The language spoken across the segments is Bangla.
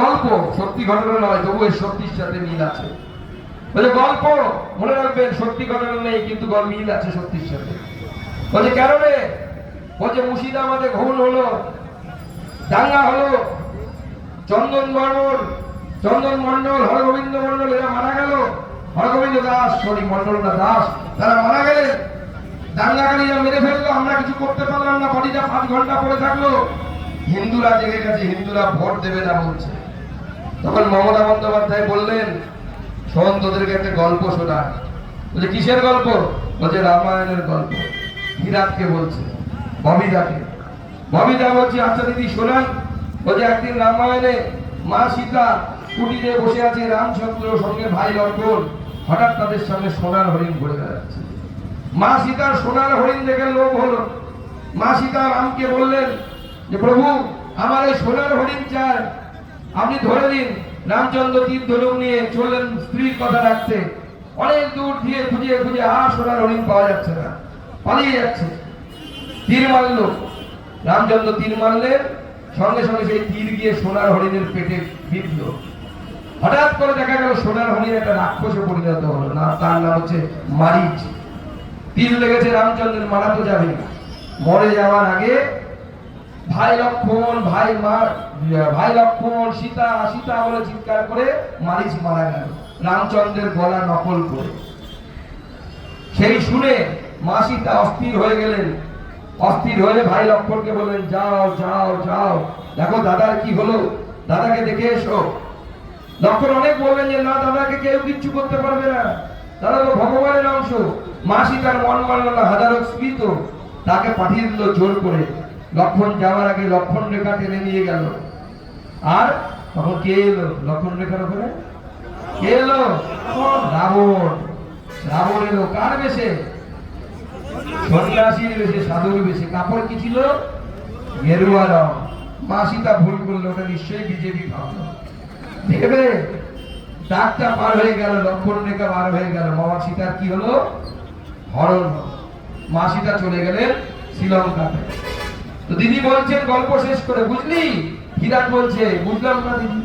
গল্প, সত্যি ঘটনা নয়, তবু এর সত্যির সাথে মিল আছে। বলে, গল্প, মনে রাখবেন, সত্যি ঘটনা নেই, কিন্তু মিল আছে সত্যির সাথে। বলছে কেন রে? বলছে মুর্শিদাবাদে ঘুম হলো দাঙ্গা হলো, চন্দন বর্মন, চন্দন মন্ডল হরগোবিন্দ মন্ডল এরা মারা গেল। হরগোবিন্দ দাস, সরি মন্ডল না, দাস, তারা মারা গেলেন। দাঙ্গাকারীরা মেরে ফেলল, আমরা কিছু করতে পারলাম না, বাড়িটা পাঁচ ঘণ্টা পরে থাকল। হিন্দুরা জেগে গেছে, হিন্দুরা ভোট দেবে না বলছে। তখন মমতা বন্দ্যোপাধ্যায় বললেন, শোন, তোদেরকে একটা গল্প শোনা বলছে, কিসের গল্প? বলছে, রামায়ণের গল্প। বিরাটকে বলছে ববিদাকে ববিদা বলছে আচ্ছা দিদি, শোনান। বলছে, একদিন রামায়ণে মা সীতা কুটিরে বসে আছে রামচন্দ্র সঙ্গে ভাই লক্ষণ হঠাৎ তাদের সামনে সোনার হরিণ ঘুরে বেড়াচ্ছে। মা সীতার সোনার হরিণ দেখে লোভ হলো। মা সীতা রামকে বললেন যে প্রভু, আমার এই সোনার হরিণ চাই আপনি ধরে নিন, রামচন্দ্র তীর ধনুক নিয়ে চললেন স্ত্রীর কথা রাখতে। অনেক দূর দিয়ে খুঁজে খুঁজে আর সোনার হরিণ পাওয়া যাচ্ছে না। পালিয়ে যাচ্ছে। তীর মারল। রামচন্দ্র তীর মারলেন, সঙ্গে সঙ্গে সেই তীর গিয়ে সোনার হরিণের পেটে বিঁধল। হঠাৎ করে দেখা গেল সোনার হরিণ একটা রাক্ষসে পরিণত হলো। না, তার নাম হচ্ছে মারিচ। তীর লেগেছে রামচন্দ্রের মারা তো যাবে না। মরে যাওয়ার আগে ভাই লক্ষণ, ভাই মার ভাই লক্ষণ, সীতা সীতা বলে চিৎকার করে মারিচ মারা গেল। রামচন্দ্রের গলা নকল করে। সেই শুনে মা সীতা অস্থির হয়ে গেলেন। অস্থির হয়ে ভাই লক্ষণকে বললেন, যাও যাও যাও। দেখো দাদার কি হলো। দাদাকে দেখে এসো। লক্ষণ অনেক বললেন যে, না, দাদাকে কেউ কিচ্ছু করতে পারবে না। দাদা তো ভগবানের অংশ। মা সীতার মন মানল না, হাজারো স্মৃত তাকে পাঠিয়ে দিল জোর করে। লক্ষণ যাওয়ার আগে লক্ষণ রেখা টেনে নিয়ে গেল। আর তখন কে এলো? লক্ষণ রেখার ওখানে? কে এলো? রাবণ। রাবণ এলো। কার বেশে? সন্ন্যাসীর বেশে, সাধুর বেশে। কাপড় কি ছিল? গেরুয়া রং। মা সীতা ভুল করল ওটা নিশ্চয়ই বিজেপি ভাবলো দেখবে ডাকটা পার হয়ে গেল, লক্ষণ রেখা পার হয়ে গেল। মামা সীতার কি হলো? হরণ হলো। মা সীতা চলে গেলেন শ্রীলঙ্কাতে। দিদি বলছেন, গল্প শেষ করে বুঝলি? বিরাট বলছে, বুঝলাম না দিদি।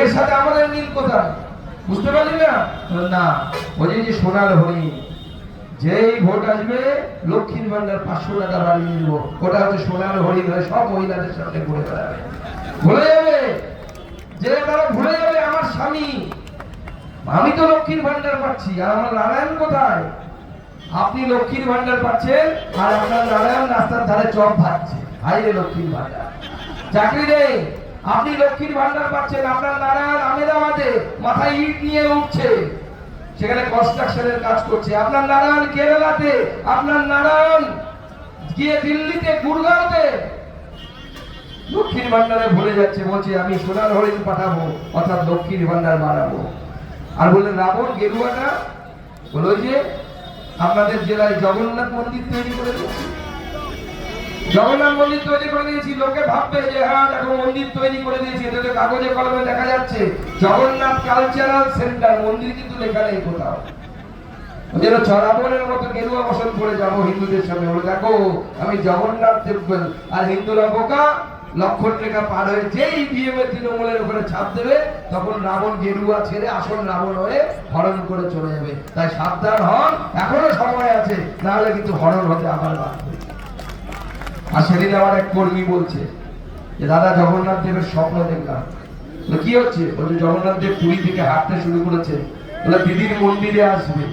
এর সাথে আমাদের মিল কোথায়? বুঝতে পারলি না? না। ওই যে, সোনার হরিণ যেই ভোট আসবে, লক্ষ্মীর ভান্ডার পাঁচশো টাকা বাড়িয়ে দিব। ওটা হচ্ছে সোনার হরিণ হয়ে সব মহিলাদের সামনে ঘুরে বেড়াবে। ভুলে যাবে? যে তারা ভুলে যাবে, আমার স্বামী। আমি তো লক্ষ্মীর ভান্ডার পাচ্ছি, আর আমার নারায়ণ কোথায়? আপনি লক্ষ্মীর ভান্ডার পাচ্ছেন, আর আপনার নারায়ণ রাস্তার ধারে চপ ভাজছে। হাইরে লক্ষ্মীর ভান্ডার চাকরি নেই। আপনি লক্ষ্মীর ভান্ডার পাচ্ছেন, আপনার নারায়ণ আমেদাবাদে মাথায় ইট নিয়ে উঠছে। সেখানে কনস্ট্রাকশনের কাজ করছে। আপনার নারায়ণ কেরালাতে, আপনার নারায়ণ গিয়ে দিল্লিতে, গুরগাঁওতে। লক্ষ্মীর ভান্ডারে ভুলে যাচ্ছে, বলছে, আমি সোনার হরিণ পাঠাবো, অর্থাৎ লক্ষ্মীর ভান্ডার বাড়াবো। আর বললেন, রাবণ, গেরুয়াটা? বলো যে আপনাদের জেলায় জগন্নাথ মন্দির তৈরি করে দিয়েছি। জগন্নাথ মন্দির তৈরি করে দিয়েছি, লোকে ভাববে যে হ্যাঁ দেখো মন্দির তৈরি করে দিয়েছি এটা কাগজে কলমে দেখা যাচ্ছে। জগন্নাথ কালচারাল সেন্টার মন্দির কিন্তু লেখা নেই কোথাও। যেন চরাবনের মতো গেরুয়া বসন পরে যাব হিন্দুদের সামনে। দেখো, আমি জগন্নাথ টেম্পল আর হিন্দুরা বোকা লক্ষণ রেখা পার হয়ে যেই বিএমএ তৃণমূলের উপরে ছাপ দেবে, তখন রাবণ গেরুয়া ছেড়ে আসল রাবণ হয়ে হরণ করে চলে যাবে। তাই সাবধান হন, এখনও সময় আছে, নাহলে কিন্তু হরণ হতে আবার বাধ্য। আর সেদিন আমার এক কর্মী বলছে যে, দাদা, জগন্নাথ দেবের স্বপ্ন দেখলাম। কি হচ্ছে? বলছে, জগন্নাথ দেব পুরী থেকে হাঁটতে শুরু করেছে বলে, দিদির মন্দিরে আসবে।